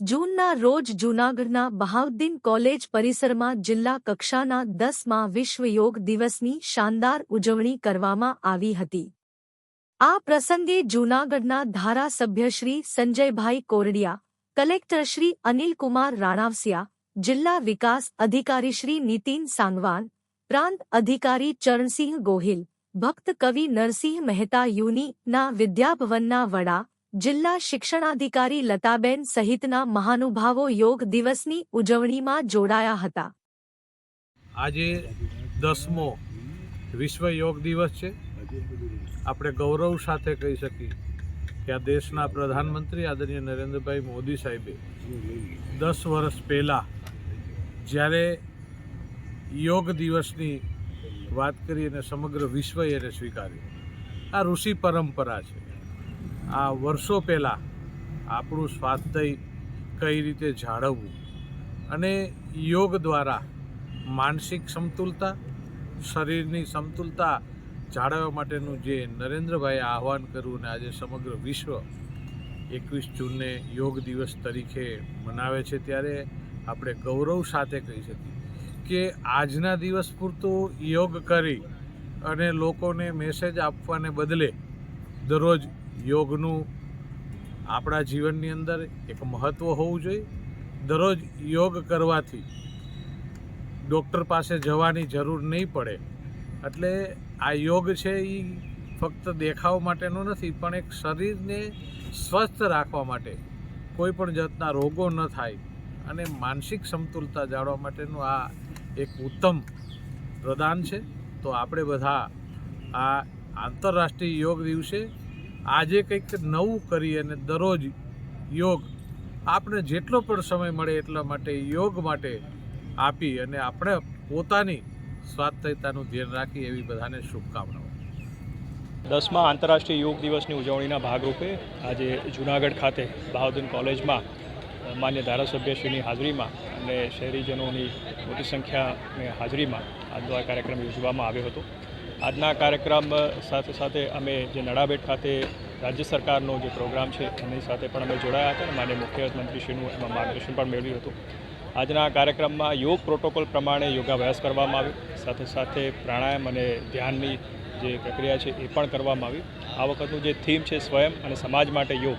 જૂનના રોજ જૂનાગઢના બહાઉદ્દીન કોલેજ પરિસરમાં જિલ્લા કક્ષાના દસમાં વિશ્વ યોગ દિવસની શાનદાર ઉજવણી કરવામાં આવી હતી. આ પ્રસંગે જૂનાગઢના ધારાસભ્ય શ્રી સંજયભાઈ કોરડિયા, કલેક્ટર શ્રી અનિલકુમાર રાણાવસિયા, જિલ્લા વિકાસ અધિકારી શ્રી નીતિન સાંગવાન, પ્રાંત અધિકારી ચરણસિંહ ગોહિલ, ભક્ત કવિ નરસિંહ મહેતા યુનિના વિદ્યાભવનના વડા જિલ્લા શિક્ષણાધિકારી લતાબેન સહિતના મહાનુભાવો યોગ દિવસની ઉજવણીમાં જોડાયા હતા. આજે દસમો વિશ્વ યોગ દિવસ છે. આપણે ગૌરવ સાથે કહી શકીએ કે આ દેશના પ્રધાનમંત્રી આદરણીય નરેન્દ્રભાઈ મોદી સાહેબે દસ વર્ષ પહેલાં જ્યારે યોગ દિવસની વાત કરી અને સમગ્ર વિશ્વએ એને સ્વીકાર્યું. આ ઋષિ પરંપરા છે. આ વર્ષો પહેલાં આપણું સ્વાસ્થ્ય કઈ રીતે જાળવવું અને યોગ દ્વારા માનસિક સમતુલતા, શરીરની સમતુલતા જાળવવા માટેનું જે નરેન્દ્રભાઈએ આહવાન કર્યું અને આજે સમગ્ર વિશ્વ એકવીસ જૂનને યોગ દિવસ તરીકે મનાવે છે ત્યારે આપણે ગૌરવ સાથે કહી શકીએ કે આજના દિવસ પૂરતું યોગ કરી અને લોકોને મેસેજ આપવાને બદલે દરરોજ યોગનું આપણા જીવનની અંદર એક મહત્ત્વ હોવું જોઈએ. દરરોજ યોગ કરવાથી ડૉક્ટર પાસે જવાની જરૂર નહીં પડે. એટલે આ યોગ છે એ ફક્ત દેખાવ માટેનો નથી, પણ એક શરીરને સ્વસ્થ રાખવા માટે, કોઈ પણ જાતના રોગો ન થાય અને માનસિક સમતુલતા જાળવવા માટેનું આ એક ઉત્તમ પ્રદાન છે. તો આપણે બધા આ આંતરરાષ્ટ્રીય યોગ દિવસે આજે કંઈક નવું કરી અને દરરોજ યોગ આપણે જેટલો પણ સમય મળે એટલા માટે યોગ માટે આપી અને આપણે પોતાની સ્વાસ્થ્યતાનું ધ્યાન રાખી એવી બધાને શુભકામનાઓ. દસમા આંતરરાષ્ટ્રીય યોગ દિવસની ઉજવણીના ભાગરૂપે આજે જૂનાગઢ ખાતે બહાઉદ્દીન કોલેજમાં માન્ય ધારાસભ્યશ્રીની હાજરીમાં અને શહેરીજનોની મોટી સંખ્યાની હાજરીમાં આજનો આ કાર્યક્રમ યોજવામાં આવ્યો હતો. આજના કાર્યક્રમ સાથે સાથે અમે જે નડાબેટ ખાતે રાજ્ય સરકારનો જે પ્રોગ્રામ છે, એની સાથે પણ અમે જોડાયા હતા અને માન્ય મુખ્યમંત્રીશ્રીનું એમાં માર્ગદર્શન પણ મેળવ્યું હતું. આજના કાર્યક્રમમાં યોગ પ્રોટોકોલ પ્રમાણે યોગાભ્યાસ કરવામાં આવ્યો. સાથે સાથે પ્રાણાયામ અને ધ્યાનની જે પ્રક્રિયા છે, એ પણ કરવામાં આવી. આ વખતનું જે થીમ છે, સ્વયં અને સમાજ માટે યોગ.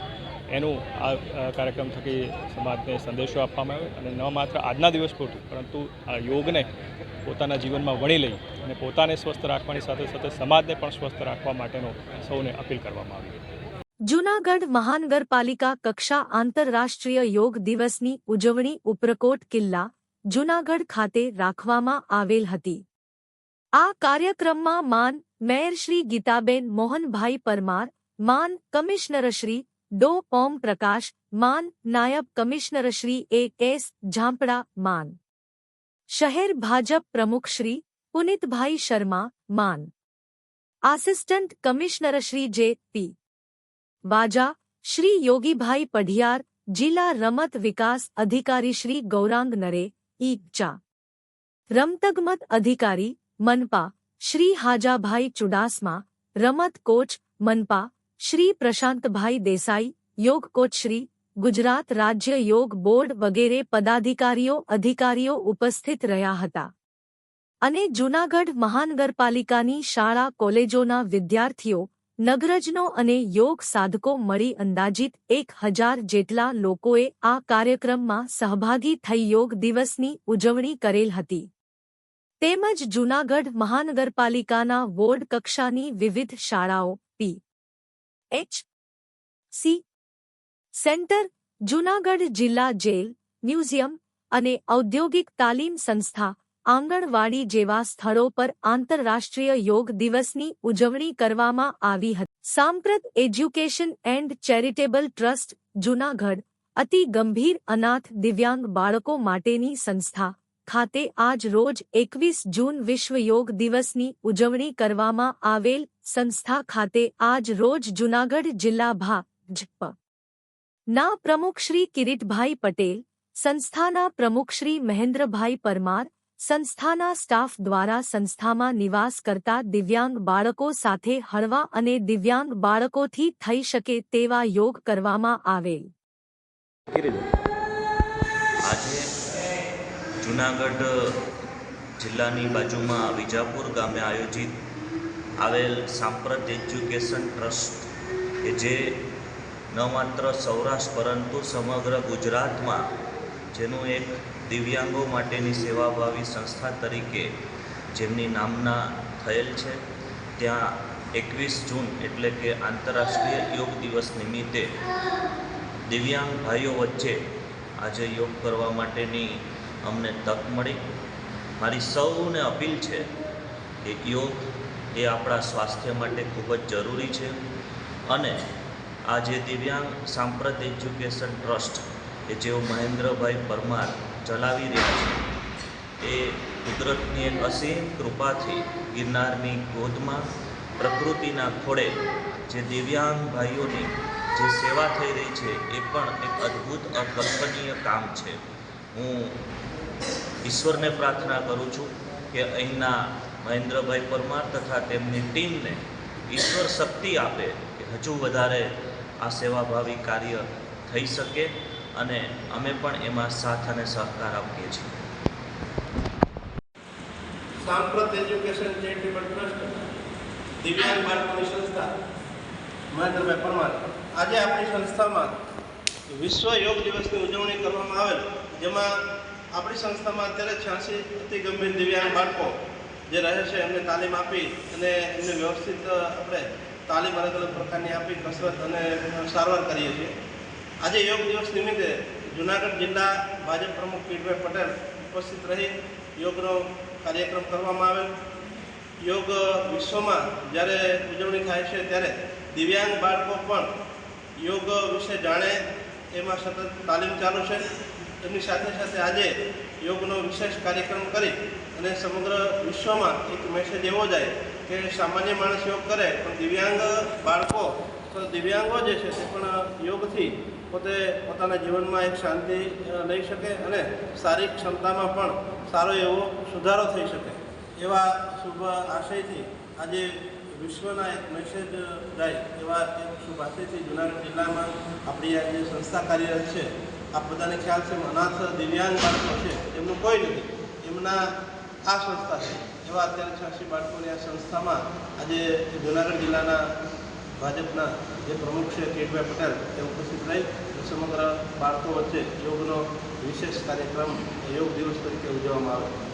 એનું આ કાર્યક્રમ થકી સમાજને સંદેશો આપવામાં આવ્યો અને ન માત્ર આજના દિવસ પૂરતું, પરંતુ આ યોગને પોતાના જીવનમાં વણી લઈ અને પોતાને સ્વસ્થ રાખવાની સાથે સાથે સમાજને પણ સ્વસ્થ રાખવા માટેનો સૌને અપીલ કરવામાં આવી. જૂનાગઢ મહાનગરપાલિકા કક્ષા આંતરરાષ્ટ્રીય યોગ દિવસની ઉજવણી ઉપરકોટ કિલ્લા, જૂનાગઢ ખાતે રાખવામાં આવેલ હતી. આ કાર્યક્રમમાં માન મેયર શ્રી ગીતાબેન મોહનભાઈ પરમાર, માન કમિશનર શ્રી ડો ઓમ પ્રકાશ માન નાયબ commissioner Shri A S Jhanpda માન શહેર ભાજપ પ્રમુખ શ્રી પુનિતભાઈ શર્મા માન આસિસ્ટન્ટ કમિશનર શ્રી જે પી વાજા શ્રી યોગીભાઈ પઢિયાર જિલ્લા રમત વિકાસ અધિકારી શ્રી ગૌરાંગ નરે ઈ ચા રમતગમત અધિકારી મનપા શ્રી હાજાભાઈ ચુડાસમા રમત કોચ મનપા શ્રી પ્રશાંતભાઈ દેસાઈ, યોગ કોચ શ્રી, ગુજરાત રાજ્ય યોગ બોર્ડ વગેરે પદાધિકારીઓ, અધિકારીઓ ઉપસ્થિત રહ્યા હતા. અને જૂનાગઢ મહાનગરપાલિકાની શાળા, કોલેજોના વિદ્યાર્થીઓ, નગરજનો અને યોગ સાધકો મળી અંદાજિત એક હજાર જેટલા લોકોએ આ કાર્યક્રમમાં સહભાગી થઈ યોગ દિવસની ઉજવણી કરેલ હતી. તેમજ જૂનાગઢ મહાનગરપાલિકાના વોર્ડ કક્ષાની વિવિધ શાળાઓ, P. H C centre, Junagadh જિલ્લા જેલ, મ્યુઝિયમ અને ઔદ્યોગિક તાલીમ સંસ્થા, આંગણવાડી જેવા સ્થળો પર આંતરરાષ્ટ્રીય યોગ દિવસની ઉજવણી કરવામાં આવી હતી. સાંપ્રત education and charitable trust, Junagadh, અતિ ગંભીર અનાથ દિવ્યાંગ બાળકો માટેની સંસ્થા ખાતે આજ રોજ એકવીસ જૂન વિશ્વ યોગ દિવસની ઉજવણી કરવામાં આવેલ સંસ્થા ખાતે આજ રોજ જૂનાગઢ જિલ્લા ભાજપ ના પ્રમુખ શ્રી કિરીટભાઈ પટેલ, સંસ્થાના પ્રમુખ શ્રી મહેન્દ્રભાઈ પરમાર, સંસ્થાના સ્ટાફ દ્વારા સંસ્થામાં નિવાસ કરતા દિવ્યાંગ બાળકો સાથે હળવા અને દિવ્યાંગ બાળકોથી થઈ શકે તેવા યોગ કરવામાં આવેલ. આજે જુનાગઢ જિલ્લાની બાજુમાં વિજાપુર ગામે આયોજિત આવેલ સાંપ્રત એજ્યુકેશન ટ્રસ્ટ કે જે ન માત્ર સૌરાષ્ટ્ર પરંતુ સમગ્ર ગુજરાતમાં જેનું એક દિવ્યાંગો માટેની સેવાભાવી સંસ્થા તરીકે જેમની નામના થયેલ છે, ત્યાં એકવીસ જૂન એટલે કે આંતરરાષ્ટ્રીય યોગ દિવસ નિમિત્તે દિવ્યાંગ ભાઈઓ વચ્ચે આજે યોગ કરવા માટેની અમને તક મળી. મારી સૌને અપીલ છે કે યોગ એ આપણા સ્વાસ્થ્ય માટે ખૂબ જ જરૂરી છે. અને આ જે દિવ્યાંગ સાંપ્રત એજ્યુકેશન ટ્રસ્ટ કે જેઓ મહેન્દ્રભાઈ પરમાર ચલાવી રહ્યા છે, એ કુદરતની એક અસીમ કૃપાથી ગિરનારની ગોદમાં, પ્રકૃતિના ખોળે જે દિવ્યાંગ ભાઈઓની જે સેવા થઈ રહી છે, એ પણ એક અદ્ભુત અકલ્પનીય કામ છે. હું ઈશ્વરને પ્રાર્થના કરું છું કે અહીંના મહેન્દ્રભાઈ પરમાર તથા તેમની ટીમને ઈશ્વર શક્તિ આપે કે હજુ વધારે આ સેવાભાવી કાર્ય થઈ શકે અને અમે પણ એમાં સાથ અને સહકાર આપીએ છીએ. સાંપ્રત એજ્યુકેશન ચેરિટેબલ ટ્રસ્ટ, દિવ્યાંગ બાળકોની સંસ્થા, મહેન્દ્રભાઈ પરમાર, આજે આપણી સંસ્થામાં વિશ્વ યોગ દિવસની ઉજવણી કરવામાં આવેલ, જેમાં આપણી સંસ્થામાં અત્યારે છ્યાસી અતિ ગંભીર દિવ્યાંગ બાળકો જે રહે છે, એમને તાલીમ આપી અને એમને વ્યવસ્થિત આપણે તાલીમ અલગ અલગ પ્રકારની આપી, કસરત અને સારવાર કરીએ છીએ. આજે યોગ દિવસ નિમિત્તે જુનાગઢ જિલ્લા ભાજપ પ્રમુખ પીઠભાઈ પટેલ ઉપસ્થિત રહી યોગનો કાર્યક્રમ કરવામાં આવેલ. યોગ વિશ્વમાં જ્યારે ઉજવણી થાય છે ત્યારે દિવ્યાંગ બાળકો પણ યોગ વિશે જાણે, એમાં સતત તાલીમ ચાલુ છે. એમની સાથે સાથે આજે યોગનો વિશેષ કાર્યક્રમ કરી અને સમગ્ર વિશ્વમાં એક મેસેજ એવો જાય કે સામાન્ય માણસ યોગ કરે, પણ દિવ્યાંગ બાળકો, તો દિવ્યાંગો જે છે તે પણ યોગથી પોતે પોતાના જીવનમાં એક શાંતિ લઈ શકે અને શારીરિક ક્ષમતામાં પણ સારો એવો સુધારો થઈ શકે. એવા શુભ આશયથી આજે વિશ્વના એક મેસેજ જાય એવા એક શુભ આશયથી જુનાગઢ જિલ્લામાં આપણી આ જે સંસ્થા કાર્યરત છે આપ બધાને ખ્યાલ છે, અનાથ દિવ્યાંગ બાળકો છે, એમનું કોઈ નથી. એમના આ સંસ્થા છે. એવા અત્યારે છ્યાસી બાળકોની આ સંસ્થામાં આજે જુનાગઢ જિલ્લાના ભાજપના જે પ્રમુખ છે કેટભાઈ પટેલ તે ઉપસ્થિત રહી સમગ્ર બાળકો વચ્ચે યોગનો વિશેષ કાર્યક્રમ, યોગ દિવસ તરીકે ઉજવવામાં આવે.